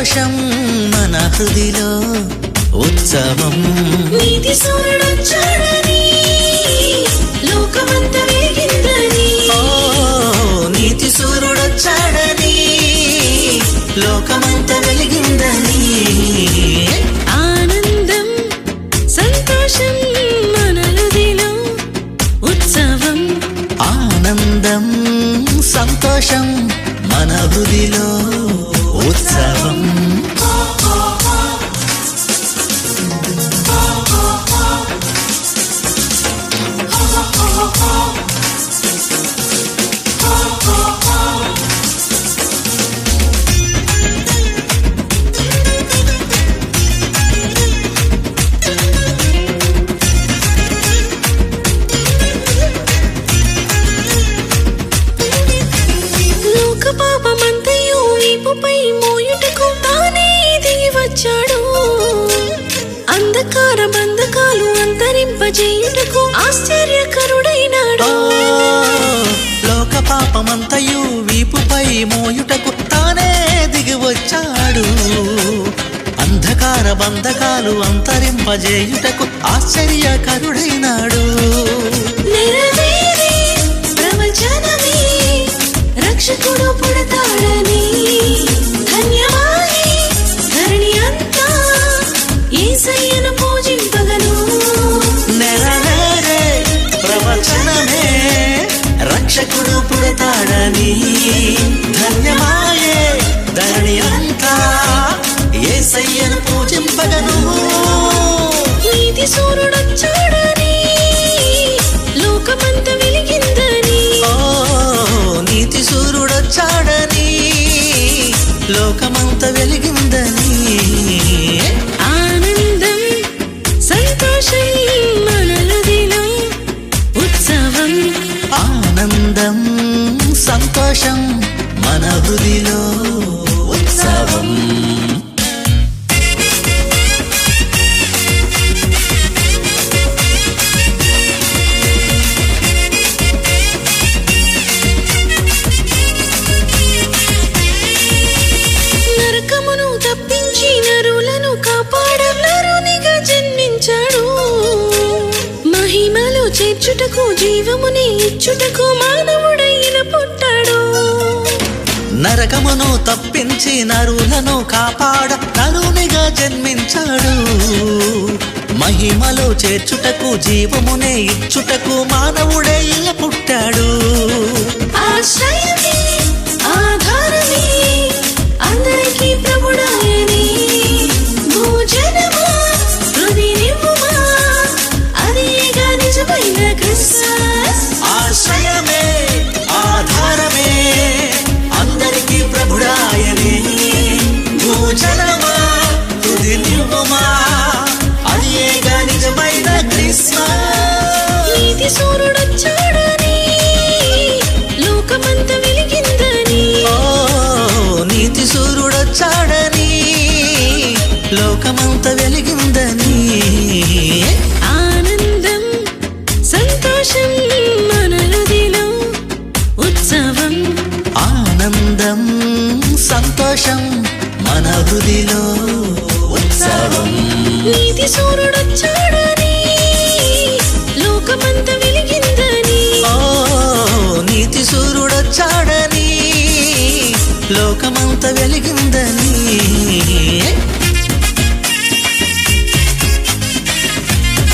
హృదిలో ఉత్సవం. నీతి సూర్యుడొచ్చాడని లోకమంతా వెలిగిందని. ఓ నీతి సూర్యుడొచ్చాడని లోకమంత వెలిగిందని. ఆనందం సంతోషం మనలుదిలో ఉత్సవం. ఆనందం సంతోషం మన హృదిలో. ఉత్సవం ఓ, లోక పాపమంతయు వీపుపై మోయుటకు తానే దిగి వచ్చాడు అంధకార బంధకాలు అంతరింపజేయుటకు ఆశ్చర్యకరుడైనాడు రక్షకుడు పుడతాడని రక్షకుడు పుడతాడని ధన్యమాయే మన ఉత్సవం. నరకమును తప్పించి జన్మించాడు. చేర్చుటకు జీవముని ఇచ్చుటకు మానవుడు నరకమును తప్పించి నరులను కాపాడ నరునిగా జన్మించాడు. మహిమలో చేర్చుటకు జీవమునే ఇచ్చుటకు మానవుడే ఇలా పుట్టాడు. ఆశ్రయమే సూర్యుడొచ్చాడని లోకమంతా వెలిగిందని. ఓ నీతి సూర్యుడొచ్చాడని లోకమంత వెలిగిందని. ఆనందం సంతోషం మనలుదిలో ఉత్సవం. ఆనందం సంతోషం మన హృదిలో ఉత్సవం. నీతి లోకమంత వెలిగిందని.